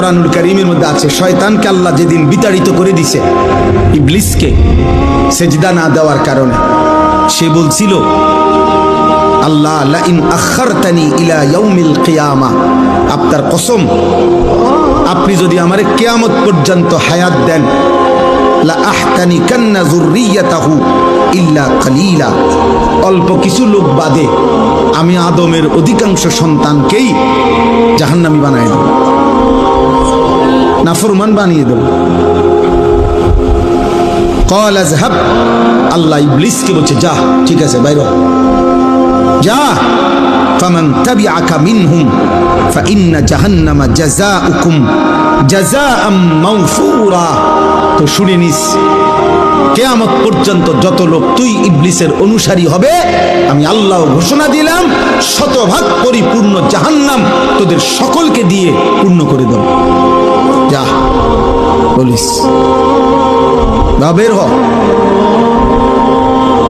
কোরআনুল করিমের মধ্যে আছে, শয়তানকে আল্লাহ যেদিন বিতাড়িত করে দিছে, ইবলিসকে সেজদা না দেওয়ার কারণে। সে বলছিল, আল্লাহ আখারতানি ইলা আপনার কসম, আপনি যদি কিয়ামত পর্যন্ত হায়াত দেন আহতানি কান্না যুররিয়াতাহু ইল্লা অল্প কিছু লোক বাদে আমি আদমের অধিকাংশ সন্তানকেই জাহান্নামি বানাই দেব। নাফরমান বানিয়ে দেব। কল আজহাব আল্লাহ ইবলিসকে বলছে, যা, ঠিক আছে, বাইর যা, ফামান তাবিআকা মিনহুম, ফাইন্না জাহান্নামা জাযাউকুম জাযাআম মাওফুরা তো শুনে নিস, কেয়ামত পর্যন্ত যত লোক তুই ইবলিসের অনুসারী হবে, আমি আল্লাহ ঘোষণা দিলাম, শতভাগ পরিপূর্ণ জাহান্নাম তোদের সকলকে দিয়ে পূর্ণ করে দেব। বলিস বের হ।